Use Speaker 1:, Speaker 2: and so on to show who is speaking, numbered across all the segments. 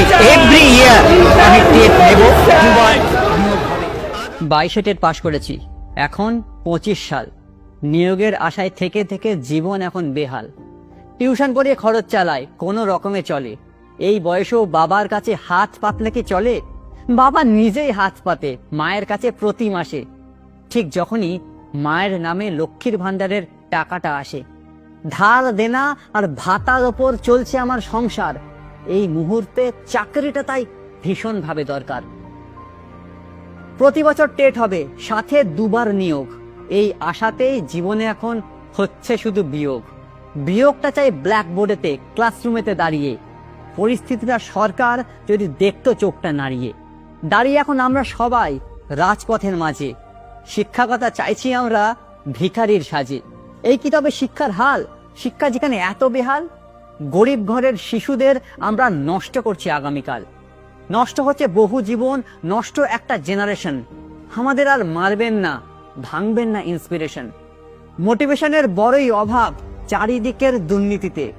Speaker 1: Every year আমি TET নেব। বাইশে টেট পাশ করেছি। এখন পঁচিশ সাল। নিয়োগের আশায় থেকে থেকে জীবন এখন বেহাল। টিউশন পড়িয়ে খরচ চালায়, কোনো রকমে চলে। এই বয়সেও বাবার কাছে হাত পাতলে কি চলে? বাবা নিজেই হাত পাতে, মায়ের কাছে প্রতি মাসে। ঠিক যখনই মায়ের নামে লক্ষ্মীর ভাণ্ডারের টাকাটা আসে। ধার দেনা আর ভাতার ওপর চলছে আমার সংসার। এই মুহূর্তে চাকরিটা তাই ভীষণভাবে দরকার। প্রতি বছর টেট হবে, সাথে দুবার নিয়োগ। এই আশাতেই জীবনে এখন হচ্ছে শুধু বিয়োগ। বিয়োগটা চাই ব্ল্যাকবোর্ডেতে, ক্লাসরুমেতে দাঁড়িয়ে। পরিস্থিতিটা সরকার যদি দেখতো চোখটা নাড়িয়ে। দাঁড়িয়ে এখন আমরা সবাই রাজপথের মাঝে। শিক্ষাকতা চাইছি আমরা ভিখারির সাজে। এই কি তবে শিক্ষার হাল? শিক্ষা যেখানে এত বেহাল গরিব ঘরের শিশুদের আমরা নষ্ট করছি আগামীকাল। নষ্ট হচ্ছে বহু জীবন, নষ্ট একটা জেনারেশন আমাদের আর মারবেন না, ভাঙবেন না ইন্সপিরেশন মোটিভেশনের বড়ই অভাব চারিদিকের দুর্নীতিতে।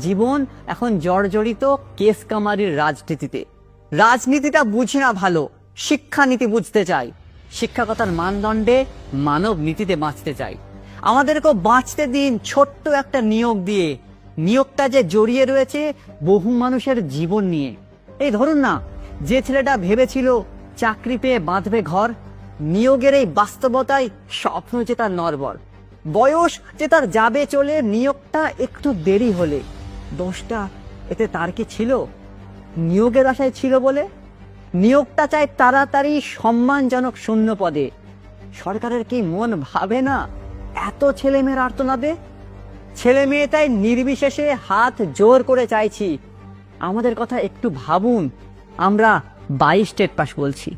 Speaker 1: জীবন এখন জর্জরিত কেস কামারির রাজনীতিতে। রাজনীতিটা বুঝি না ভালো, শিক্ষানীতি বুঝতে চাই। শিক্ষাকতার মানদণ্ডে মানব নীতিতে বাঁচতে চাই। আমাদেরকেও বাঁচতে দিন ছোট্ট একটা নিয়োগ দিয়ে নিয়োগটা যে জড়িয়ে রয়েছে বহু মানুষের জীবন নিয়ে। এই ধরুন না, যে ছেলেটা ভেবেছিল চাকরি পেয়ে বাঁধবে ঘর, নিয়োগের এই বাস্তবতায় স্বপ্ন যে তার নরবর। বয়স যে তার যাবে চলে, নিয়োগটা একটু দেরি হলে। দোষটা এতে তার কি ছিল? নিয়োগের আশায় ছিল বলে? নিয়োগটা চায় তাড়াতাড়ি সম্মানজনক শূন্য পদে। সরকারের কি মন ভাবে না? এত ছেলেমেয়ের আর্তনাদে? ছেলে মেয়ে তাই নির্বিশেষে হাত জোর করে চাইছি। আমাদের কথা একটু ভাবুন। আমরা বাইশ স্টেট পাস বলছি।